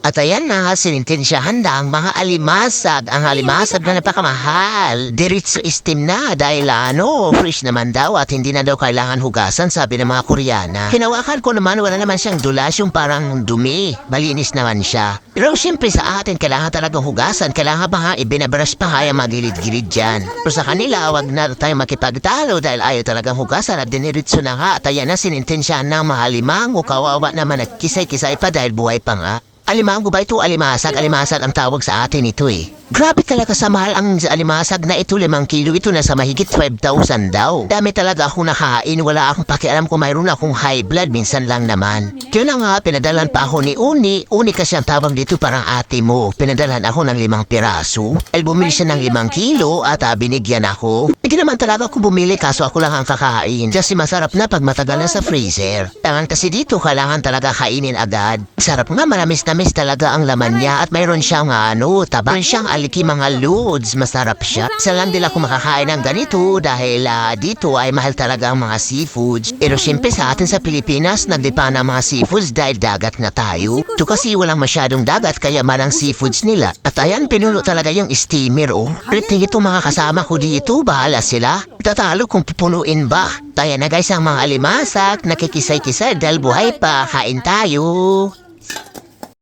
At ayan na, sinintensyahan na ang mga alimasag. Ang alimasag na napakamahal. Diretso istim na dahil ano, fresh naman daw at hindi na daw kailangan hugasan, sabi ng mga Koreana. Hinawakan ko naman, wala naman siyang dulas, yung parang dumi. Malinis naman siya. Pero siyempre sa atin, kailangan talagang hugasan. Kailangan pa nga, ibinabrush pa nga yung mga gilid-gilid dyan. Pero sa kanila, wag na tayo makipagtalo dahil ayaw talagang hugasan at diniritso na nga. At ayan na, sinintensyahan ng mga alimango. Kawawa naman at kisay-kisay pa dahil buhay pa nga. Alimango ba ito? Alimasag? Alimasag ang tawag sa atin ito eh. Grabe talaga sa mahal ang alimasag na ito limang kilo. Ito na sa mahigit 12,000 daw. Dami talaga ako nakain. Wala akong pakialam kung mayroon akong high blood. Minsan lang naman. Kaya na nga, pinadalan pa ako ni Uni. Uni kasi ang tawag dito parang ate mo. Pinadalan ako ng limang piraso. Ay bumili siya ng limang kilo at ah, binigyan ako. Hindi naman talaga ako bumili kaso ako lang ang kakain. Kasi masarap na pag matagal na sa freezer. Tangan kasi dito kailangan talaga kainin agad. Sarap nga manamis-namis talaga ang laman niya at mayroon siyang ano, taba. Mayroon siyang aliki mga loads. Masarap siya. Isa lang din ako makakain ng ganito dahil ah, dito ay mahal talaga ang mga seafoods. Pero siyempre sa atin sa Pilipinas, nagdipa ng mga seafoods dahil dagat na tayo. Ito kasi walang masyadong dagat kaya malang seafoods nila. At ayan, pinuno talaga yung steamer oh. Pretty ito mga kasama ko dito, bahala sila. Tatalo kung pupunuin ba. Tayo na guys ang mga alimasak, nakikisay-kisay dahil buhay pa, kain tayo.